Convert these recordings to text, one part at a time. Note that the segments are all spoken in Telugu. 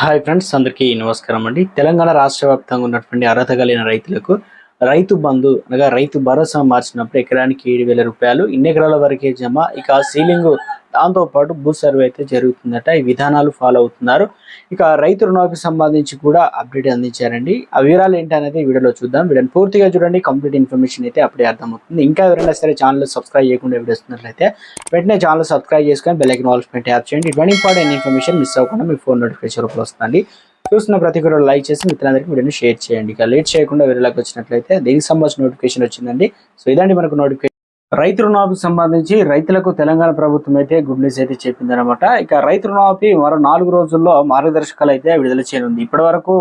హాయ్ ఫ్రెండ్స్ అందరికీ నమస్కారం అండి. తెలంగాణ రాష్ట్ర వ్యాప్తంగా ఉన్నటువంటి అర్హత కలిగిన రైతులకు రైతు బంధు అనగా రైతు భరోసా మార్చినప్పుడు ఎకరానికి ఏడు వేల రూపాయలు ఇన్ని ఎకరాల వరకే జమ. ఇక సీలింగ్ దాంతో పాటు భూ సర్వే అయితే జరుగుతుందట. ఈ విధానాలు ఫాలో అవుతున్నారు. ఇక రైతు రుణాలకు సంబంధించి కూడా అప్డేట్ అందించారండి. ఆ వివరాలు ఏంటి అనేది వీడియోలో చూద్దాం. వీడియోని పూర్తిగా చూడండి. కంప్లీట్ ఇన్ఫర్మేషన్ అయితే అప్పుడే అర్థమవుతుంది. ఇంకా ఎవరైనా సరే ఛానల్ సబ్స్క్రైబ్ చేయకుండా వీడియో వస్తున్నట్లయితే వెంటనే ఛానల్ సబ్స్క్రైబ్ చేసుకొని బెల్ ఐకన్ యాప్ చేయండి. ఇటువంటి ఇంపార్టెంట్ ఇన్ఫర్మేషన్ మిస్ అవ్వకుండా మీ ఫోన్ నోటిఫికేషన్ రూపంలో వస్తుంది చూస్తున్న ప్రతి ఒక్కరు లైక్ చేసి మిత్రులందరికీ వీడియోని షేర్ చేయండి. ఇక లేట్ చేయకుండా వీడియోలోకి వచ్చినట్లయితే దీనికి సంబంధించిన నోటిఫికేషన్ వచ్చిందండి. సో ఇదండి మనకు నోటిఫికేషన్ రైతు రుణమాఫీకి సంబంధించి రైతులకు తెలంగాణ ప్రభుత్వం అయితే గుడ్ న్యూస్ అయితే చెప్పిందనమాట ఇక రైతు రుణమాఫీ మరో నాలుగు రోజుల్లో మార్గదర్శకాలు అయితే విడుదల చేయనుంది. ఇప్పటి వరకు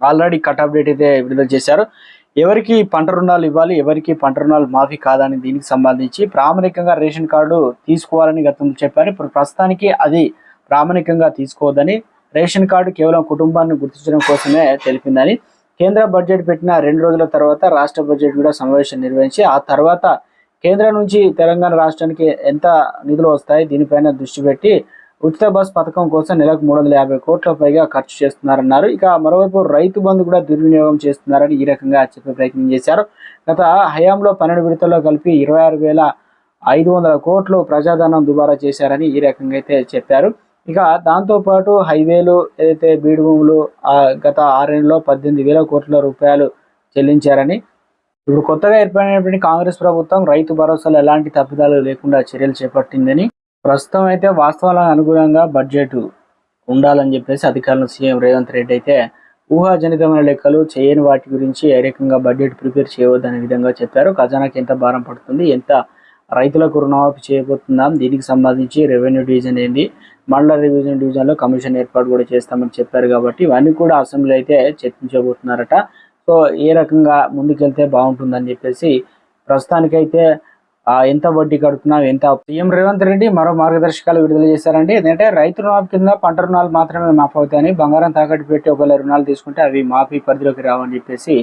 ఆల్రెడీ కట్ అప్డేట్ అయితే విడుదల చేశారు. ఎవరికి పంట రుణాలు ఇవ్వాలి ఎవరికి పంట రుణాలు మాఫీ కాదని దీనికి సంబంధించి ప్రామాణికంగా రేషన్ కార్డు తీసుకోవాలని గతంలో చెప్పారు. ఇప్పుడు ప్రస్తుతానికి అది ప్రామాణికంగా తీసుకోవద్దని రేషన్ కార్డు కేవలం కుటుంబాన్ని గుర్తించడం కోసమే తెలిపిందని కేంద్ర బడ్జెట్ పెట్టిన రెండు రోజుల తర్వాత రాష్ట్ర బడ్జెట్ కూడా సమావేశం నిర్వహించి ఆ తర్వాత కేంద్రం నుంచి తెలంగాణ రాష్ట్రానికి ఎంత నిధులు వస్తాయి దీనిపైన దృష్టి పెట్టి ఉచిత బస్ పథకం కోసం నెలకు మూడు వందల యాభై కోట్ల పైగా ఖర్చు చేస్తున్నారన్నారు. ఇక మరోవైపు రైతు బంధు కూడా దుర్వినియోగం చేస్తున్నారని ఈ రకంగా చెప్పే ప్రయత్నం చేశారు. గత హయాంలో పన్నెండు విడతల్లో కలిపి ఇరవై ఆరు వేల ఐదు వందల కోట్లు ప్రజాధనం దుబారా చేశారని ఈ రకంగా అయితే చెప్పారు. ఇక దాంతోపాటు హైవేలు ఏదైతే బీడు భూములు గత ఆరేళ్ళలో పద్దెనిమిది వేల కోట్ల రూపాయలు చెల్లించారని ఇప్పుడు కొత్తగా ఏర్పడినటువంటి కాంగ్రెస్ ప్రభుత్వం రైతు భరోసాలో ఎలాంటి తప్పిదాలు లేకుండా చర్యలు చేపట్టిందని ప్రస్తుతం అయితే వాస్తవాలకు అనుగుణంగా బడ్జెట్ ఉండాలని చెప్పేసి అధికారులు సీఎం రేవంత్ రెడ్డి అయితే ఊహాజనితమైన లెక్కలు చేయని వాటి గురించి ఏ రకంగా బడ్జెట్ ప్రిపేర్ చేయవద్దనే విధంగా చెప్పారు. ఖజానాకి ఎంత భారం పడుతుంది ఎంత రైతులకు రుణమాఫీ చేయబోతున్నాం దీనికి సంబంధించి రెవెన్యూ డివిజన్ ఏంది మండల రెవెన్యూ డివిజన్లో కమిషన్ ఏర్పాటు కూడా చేస్తామని చెప్పారు కాబట్టి ఇవన్నీ కూడా అసెంబ్లీ అయితే చర్చించబోతున్నారట. సో ఏ రకంగా ముందుకెళ్తే బాగుంటుందని చెప్పేసి ప్రస్తుతానికైతే ఎంత వడ్డీ కడుతున్నాం ఎంత సీఎం రేవంత్ రెడ్డి మరో మార్గదర్శకాలు విడుదల చేశారండి. ఏంటంటే రైతు రుణాల కింద పంట రుణాలు మాత్రమే మాఫ్ అవుతాయని బంగారం తాకట్టు పెట్టి ఒకవేళ రుణాలు తీసుకుంటే అవి మాఫీ పరిధిలోకి రావని చెప్పేసి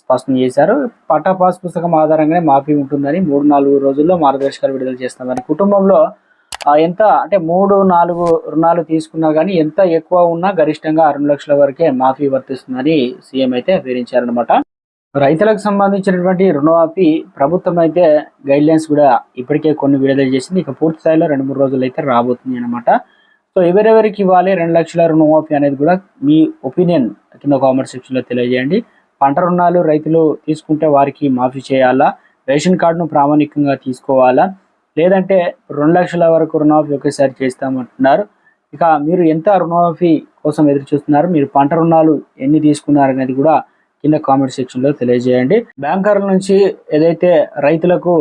స్పష్టం చేశారు. పట్టా పాస్ పుస్తకం ఆధారంగానే మాఫీ ఉంటుందని మూడు నాలుగు రోజుల్లో మార్గదర్శకాలు విడుదల చేస్తామని కుటుంబంలో ఎంత? అంటే మూడు నాలుగు రుణాలు తీసుకున్నా కానీ ఎంత ఎక్కువ ఉన్నా గరిష్టంగా రెండు లక్షల వరకే మాఫీ వర్తిస్తుందని సీఎం అయితే వివరించారనమాట రైతులకు సంబంధించినటువంటి రుణమాఫీ ప్రభుత్వం అయితే గైడ్లైన్స్ కూడా ఇప్పటికే కొన్ని విడుదల చేసింది. ఇక పూర్తి స్థాయిలో రెండు మూడు రోజులు అయితే రాబోతుంది అనమాట సో ఎవరెవరికి ఇవ్వాలి? రెండు లక్షల రుణమాఫీ అనేది కూడా మీ ఒపీనియన్ కింద కామెంట్ సెక్షన్లో తెలియజేయండి. పంట రుణాలు రైతులు తీసుకుంటే వారికి మాఫీ చేయాలా? రేషన్ కార్డును ప్రామాణికంగా తీసుకోవాలా? లేదంటే రెండు లక్షల వరకు రుణమాఫీ ఒకేసారి చేస్తామంటున్నారు. ఇక మీరు ఎంత రుణమాఫీ కోసం ఎదురు చూస్తున్నారు? మీరు పంట రుణాలు ఎన్ని తీసుకున్నారు అనేది కూడా కింద కామెంట్ సెక్షన్లో తెలియజేయండి. బ్యాంకర్ల నుంచి ఏదైతే రైతులకు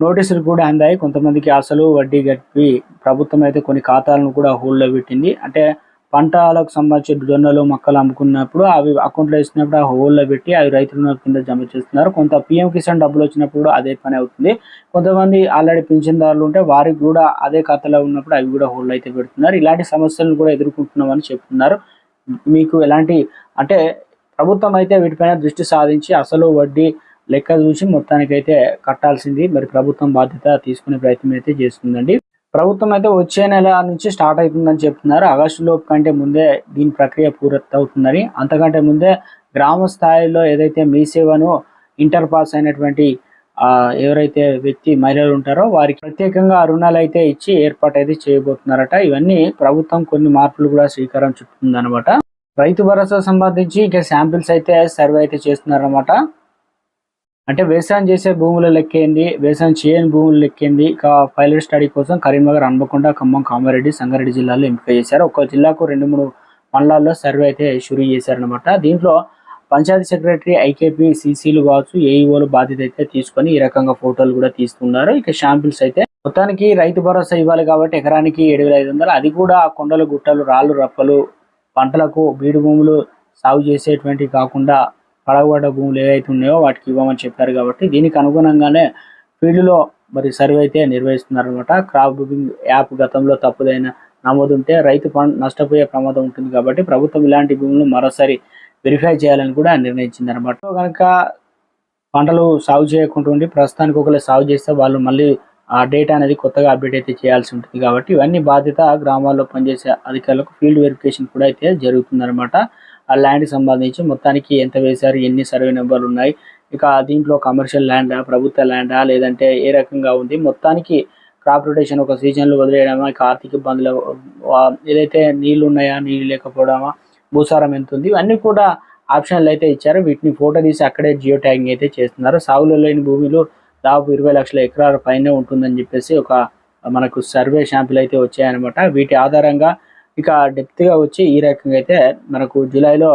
నోటీసులు కూడా అందాయి కొంతమందికి అసలు వడ్డీ గట్టి ప్రభుత్వం అయితే కొన్ని ఖాతాలను కూడా హోల్డ్లో పెట్టింది. అంటే పంటలకు సంబంధించిన జొన్నలు మొక్కలు అమ్ముకున్నప్పుడు అవి అకౌంట్లో వేసినప్పుడు ఆ హోల్లో పెట్టి అవి రైతుల కింద జమ చేస్తున్నారు. కొంత పిఎం కిసాన్ డబ్బులు వచ్చినప్పుడు అదే పని అవుతుంది. కొంతమంది ఆల్రెడీ పింఛన్దారులు ఉంటే వారికి కూడా అదే ఖాతాలో ఉన్నప్పుడు అవి కూడా హోల్డ్ అయితే పెడుతున్నారు. ఇలాంటి సమస్యలను కూడా ఎదుర్కొంటున్నామని చెప్తున్నారు. మీకు ఎలాంటి అంటే ప్రభుత్వం అయితే వీటిపైన దృష్టి సాధించి అసలు వడ్డీ లెక్క చూసి మొత్తానికైతే కట్టాల్సింది. మరి ప్రభుత్వం బాధ్యత తీసుకునే ప్రయత్నం అయితే చేస్తుందండి. ప్రభుత్వం అయితే వచ్చే నెల నుంచి స్టార్ట్ అవుతుందని చెప్తున్నారు. ఆగస్టు లోపు కంటే ముందే దీని ప్రక్రియ పూర్తి అవుతుందని అంతకంటే ముందే గ్రామ స్థాయిలో ఏదైతే మీ సేవను ఇంటర్ పాస్ అయినటువంటి ఎవరైతే వ్యక్తి మహిళలు ఉంటారో వారికి ప్రత్యేకంగా రుణాలు అయితే ఇచ్చి ఏర్పాటు అయితే చేయబోతున్నారట. ఇవన్నీ ప్రభుత్వం కొన్ని మార్పులు కూడా శ్రీకారం చుట్టిందనమాట రైతు భరోసా సంబంధించి ఇంకా శాంపిల్స్ అయితే సర్వే అయితే చేస్తున్నారన్నమాట. అంటే వ్యవసాయం చేసే భూముల లెక్కేంది? వ్యవసాయం చేయని భూముల లెక్కేంది? ఇక పైలట్ స్టడీ కోసం కరీంనగర్ హన్మకొండ ఖమ్మం కామారెడ్డి సంగారెడ్డి జిల్లాలో ఎంపిక చేశారు. ఒక్కో జిల్లాకు రెండు మూడు మండలాల్లో సర్వే అయితే షురూ చేశారనమాట దీంట్లో పంచాయతీ సెక్రటరీ ఐకేపీ సీసీలు కావచ్చు ఏఈఓలు బాధ్యత అయితే తీసుకొని ఈ రకంగా ఫోటోలు కూడా తీస్తున్నారు. ఇక షాంపుల్స్ అయితే మొత్తానికి రైతు భరోసా ఇవ్వాలి కాబట్టి ఎకరానికి ఏడు వేల ఐదు వందలు. అది కూడా కొండలు గుట్టలు రాళ్ళు రప్పలు పంటలకు బీడు భూములు సాగు చేసేటువంటి కాకుండా పడగబడ్డ భూములు ఏవైతే ఉన్నాయో వాటికి ఇవ్వమని చెప్పారు కాబట్టి దీనికి అనుగుణంగానే ఫీల్డ్లో మరి సర్వే అయితే నిర్వహిస్తున్నారనమాట క్రాప్ బుకింగ్ యాప్ గతంలో తప్పుదైన నమోదు ఉంటే రైతు నష్టపోయే ప్రమాదం ఉంటుంది కాబట్టి ప్రభుత్వం ఇలాంటి భూములను మరోసారి వెరిఫై చేయాలని కూడా నిర్ణయించింది అనమాట కనుక పంటలు సాగు చేయకుండా ఉండి ప్రస్తుతానికి ఒకవేళ సాగు చేస్తే వాళ్ళు మళ్ళీ ఆ డేటా అనేది కొత్తగా అప్డేట్ అయితే చేయాల్సి ఉంటుంది కాబట్టి ఇవన్నీ బాధ్యత గ్రామాల్లో పనిచేసే అధికారులకు ఫీల్డ్ వెరిఫికేషన్ కూడా అయితే జరుగుతుందన్నమాట. ఆ ల్యాండ్కి సంబంధించి మొత్తానికి ఎంత వేశారు ఎన్ని సర్వే నెంబర్లు ఉన్నాయి ఇక దీంట్లో కమర్షియల్ ల్యాండా ప్రభుత్వ ల్యాండా లేదంటే ఏ రకంగా ఉంది మొత్తానికి క్రాప్ రొటేషన్ ఒక సీజన్లో వదిలేయడమా ఇక ఆర్థిక ఇబ్బందులు ఏదైతే నీళ్ళు ఉన్నాయా నీళ్ళు లేకపోవడమా భూసారం ఎంత ఉంది ఇవన్నీ కూడా ఆప్షన్లు అయితే ఇచ్చారు వీటిని ఫోటో తీసి అక్కడే జియో ట్యాగింగ్ అయితే చేస్తున్నారు. సాగులో లేని భూమిలో దాదాపు ఇరవై లక్షల ఎకరాల పైనే ఉంటుందని చెప్పేసి ఒక మనకు సర్వే శాంపుల్ అయితే వచ్చాయన్నమాట. వీటి ఆధారంగా ఇక డెప్త్గా వచ్చి ఈ రకంగా అయితే మనకు జూలైలో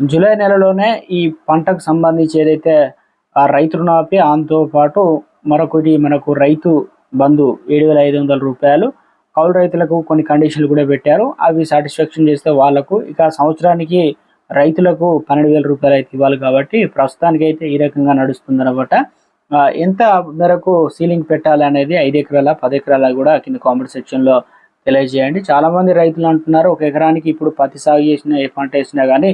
జూలై నెలలోనే ఈ పంటకు సంబంధించి ఏదైతే ఆ రైతు రుణాపి దాంతో పాటు మరొకటి మనకు రైతు బంధు ఏడు వేల ఐదు వందల రూపాయలు కౌలు రైతులకు కొన్ని కండిషన్లు కూడా పెట్టారు. అవి సాటిస్ఫాక్షన్ చేస్తే వాళ్ళకు ఇక సంవత్సరానికి రైతులకు పన్నెండు వేల రూపాయలు అయితే ఇవ్వాలి కాబట్టి ప్రస్తుతానికి అయితే ఈ రకంగా నడుస్తుంది అనమాట ఎంత మేరకు సీలింగ్ పెట్టాలి అనేది ఐదు ఎకరాల పది ఎకరాల కూడా కింద కామెంట్ సెక్షన్లో తెలియజేయండి. చాలామంది రైతులు అంటున్నారు ఒక ఎకరానికి ఇప్పుడు పత్తి సాగు చేసిన ఏ పంట వేసినా కానీ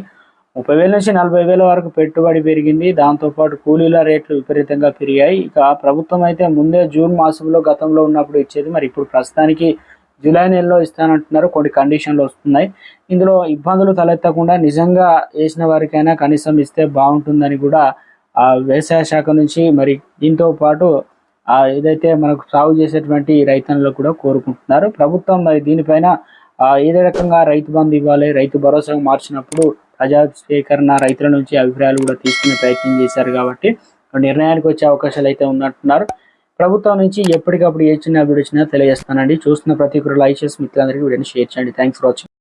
ముప్పై వేల నుంచి నలభై వేల వరకు పెట్టుబడి పెరిగింది. దాంతోపాటు కూలీల రేట్లు విపరీతంగా పెరిగాయి. ఇక ప్రభుత్వం అయితే ముందే జూన్ మాసంలో గతంలో ఉన్నప్పుడు ఇచ్చేది. మరి ఇప్పుడు ప్రస్తుతానికి జూలై నెలలో ఇస్తానంటున్నారు. కొన్ని కండిషన్లు వస్తున్నాయి. ఇందులో ఇబ్బందులు తలెత్తకుండా నిజంగా వేసిన వారికైనా కనీసం ఇస్తే బాగుంటుందని కూడా ఆ వ్యవసాయ శాఖ నుంచి మరి దీంతో పాటు ఏదైతే మనకు సాగు చేసేటువంటి రైతులు కూడా కోరుకుంటున్నారు. ప్రభుత్వం మరి దీనిపైన ఏదే రకంగా రైతు బంధు ఇవ్వాలి రైతు భరోసాగా మార్చినప్పుడు ప్రజా స్వీకరణ రైతుల నుంచి అభిప్రాయాలు కూడా తీసుకునే ప్రయత్నం చేశారు కాబట్టి నిర్ణయానికి వచ్చే అవకాశాలు అయితే ఉన్నట్టున్నారు. ప్రభుత్వం నుంచి ఎప్పటికప్పుడు ఏ చిన్న అభివృద్ధి వచ్చినా తెలియజేస్తానండి. చూస్తున్న ప్రతి ఒక్కరు లైక్ చేసి మిత్రులందరికీ వీడియోని షేర్ చేయండి. Thanks for watching